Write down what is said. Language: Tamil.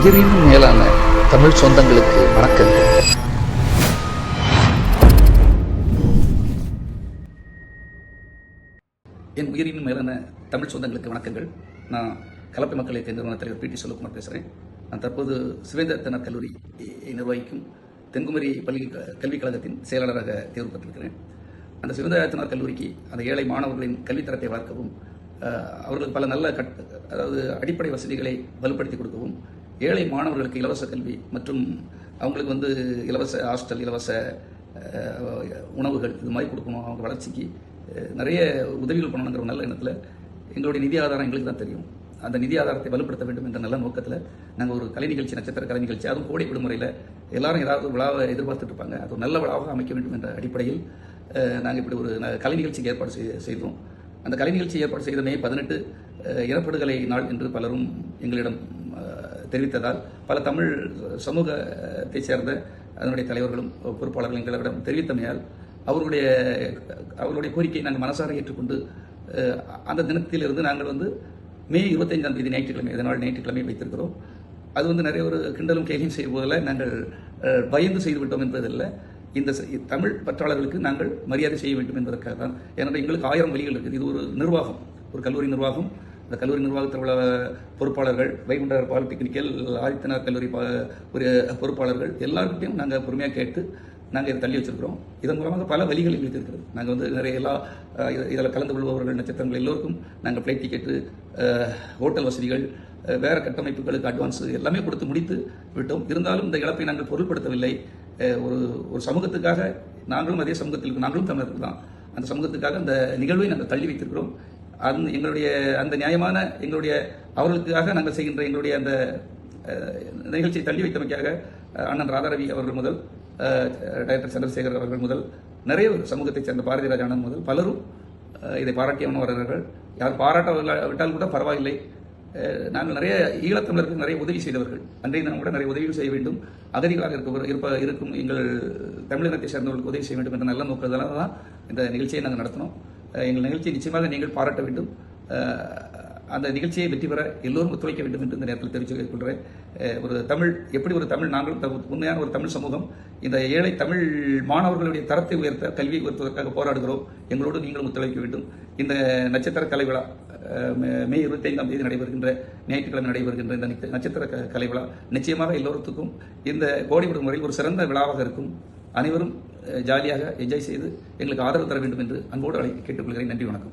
உயிரின் மேலான தமிழ் சொந்தங்களுக்கு வணக்கங்கள். என் உயிரின் மேலான தமிழ் சொந்தங்களுக்கு வணக்கங்கள். நான் கலப்பை மக்கள் இயக்க நிறுவன தலைவர் பி டி செல்வகுமார் பேசுகிறேன் நான் தற்போது சிவேந்திரத்தனர் கல்லூரி நிர்வகிக்கும் தென்குமரி பள்ளி கல்விக் கழகத்தின் செயலாளராக தேர்வு பெற்றிருக்கிறேன். அந்த சிவேந்திரத்தனர் கல்லூரிக்கு அந்த ஏழை மாணவர்களின் கல்வித்தரத்தை வளர்க்கவும் அவர்களுக்கு பல நல்ல கட் அதாவது அடிப்படை வசதிகளை வலுப்படுத்தி கொடுக்கவும் ஏழை மாணவர்களுக்கு இலவச கல்வி மற்றும் அவங்களுக்கு வந்து இலவச ஹாஸ்டல் இலவச உணவுகள் இது மாதிரி கொடுக்கணும். அவங்க வளர்ச்சிக்கு நிறைய உதவிகள் பண்ணணுங்கிற நல்ல எண்ணத்தில் எங்களுடைய நிதி ஆதாரம் எங்களுக்கு தான் தெரியும். அந்த நிதி ஆதாரத்தை வலுப்படுத்த வேண்டும் என்ற நல்ல நோக்கத்தில் நாங்கள் ஒரு கலை நிகழ்ச்சி நட்சத்திர கலை நிகழ்ச்சி அதுவும் கோடை விடுமுறையில் எல்லாரும் ஏதாவது ஒரு விழாவை எதிர்பார்த்துட்டு இருப்பாங்க. அது ஒரு நல்ல விழாவாக அமைக்க வேண்டும் என்ற அடிப்படையில் நாங்கள் இப்படி ஒரு கலை நிகழ்ச்சிக்கு ஏற்பாடு செய்து செய்தோம். அந்த கலை நிகழ்ச்சி ஏற்பாடு செய்த மே பதினெட்டு இறப்படுகலை நாள் என்று பலரும் எங்களிடம் தெரிவித்ததால் பல தமிழ் சமூகத்தைச் சேர்ந்த அதனுடைய தலைவர்களும் பொறுப்பாளர்களும் எங்களிடம் தெரிவித்தமையால் அவர்களுடைய அவர்களுடைய கோரிக்கையை நாங்கள் மனசார ஏற்றுக்கொண்டு அந்த தினத்திலிருந்து நாங்கள் வந்து மே இருபத்தைந்தாம் தேதி ஞாயிற்றுக்கிழமை இதனால் ஞாயிற்றுக்கிழமை வைத்திருக்கிறோம். அது வந்து நிறைய ஒரு கிண்டலும் கேலியும் செய்யும் போதில் நாங்கள் பயந்து பயந்து செய்துவிட்டோம் என்பதில்லை. இந்த தமிழ் பற்றாளர்களுக்கு நாங்கள் மரியாதை செய்ய வேண்டும் என்பதற்காக தான் ஏன்னா எங்களுக்கு ஆயிரம் வழிகள் இருக்குது. இது ஒரு நிர்வாகம் ஒரு கல்லூரி நிர்வாகம். இந்த கல்லூரி நிர்வாகத்தில் உள்ள பொறுப்பாளர்கள் வைகுண்டர் பாலிடெக்னிக்கல் ஆதித்தனார் கல்லூரி பா- ஒரு பொறுப்பாளர்கள் எல்லாருக்கிட்டையும் நாங்கள் பொறுமையாக கேட்டு நாங்கள் இதை தள்ளி வச்சிருக்கிறோம். இதன் மூலமாக பல வழிகள் எங்களுக்கு இருக்கிறது. நாங்கள் வந்து நிறைய எல்லா இதில் கலந்து கொள்பவர்கள் நட்சத்திரங்கள் எல்லோருக்கும் நாங்கள் ஃப்ளைட் டிக்கெட்டு ஹோட்டல் வசதிகள் வேறு கட்டமைப்புகளுக்கு அட்வான்ஸ் எல்லாமே கொடுத்து முடித்து விட்டோம். இருந்தாலும் இந்த இழப்பை நாங்கள் பொருட்படுத்தவில்லை ஒரு ஒரு சமூகத்துக்காக நாங்களும் அதே சமூகத்தில் நாங்களும் தமிழர்கள் தான். அந்த சமூகத்துக்காக அந்த நிகழ்வை நாங்கள் தள்ளி வைத்திருக்கிறோம். அந் எங்களுடைய அந்த நியாயமான எங்களுடைய அவர்களுக்காக நாங்கள் செய்கின்ற எங்களுடைய அந்த நிகழ்ச்சியை தள்ளி வைத்தமைக்காக அண்ணன் ராதாரவி அவர்கள் முதல் டைரக்டர் சந்திரசேகர் அவர்கள் முதல் நிறைய சமூகத்தைச் சேர்ந்த பாரதி ராஜா அண்ணன் முதல் பலரும் இதை பாராட்டியவன வருகிறார்கள். யார் பாராட்ட விட்டால் கூட பரவாயில்லை. நாங்கள் நிறைய ஈழத்தமிழர்கள் நிறைய உதவி செய்தவர்கள். அன்றைய தினம் கூட நிறைய உதவிகள் செய்ய வேண்டும். அகதிகளாக இருக்க இருப்ப இருக்கும் எங்கள் தமிழினத்தை சேர்ந்தவர்களுக்கு உதவி செய்ய வேண்டும் என்ற நல்ல நோக்கத்தால் தான் இந்த நிகழ்ச்சியை நாங்கள் நடத்தினோம். எங்கள் நிகழ்ச்சியை நிச்சயமாக நீங்கள் பாராட்ட வேண்டும். அந்த நிகழ்ச்சியை வெற்றி பெற எல்லோரும் ஒத்துழைக்க வேண்டும் என்று இந்த நேரத்தில் தெரிவித்துக் கொள்கிறேன். ஒரு தமிழ் எப்படி ஒரு தமிழ் நாங்களும் உண்மையான ஒரு தமிழ் சமூகம் இந்த ஏழை தமிழ் மாணவர்களுடைய தரத்தை உயர்த்த கல்வியை உயர்த்துவதற்காக போராடுகிறோம் எங்களோடு நீங்களும் ஒத்துழைக்க வேண்டும். இந்த நட்சத்திர கலை விழா மே- மே இருபத்தி ஐந்தாம் தேதி நடைபெறுகின்ற ஞாயிற்றுக்கிழமை நடைபெறுகின்ற இந்த நட்சத்திர கலை விழா நிச்சயமாக எல்லோருக்கும் இந்த கோடை விடுமுறையில் ஒரு சிறந்த விழாவாக இருக்கும். அனைவரும் ஜாலியாக என்ஜாய் செய்து எங்களுக்கு ஆதரவு தர வேண்டும் என்று அன்போடு அழைக்க கேட்டுக்கொள்கிறேன். நன்றி வணக்கம்.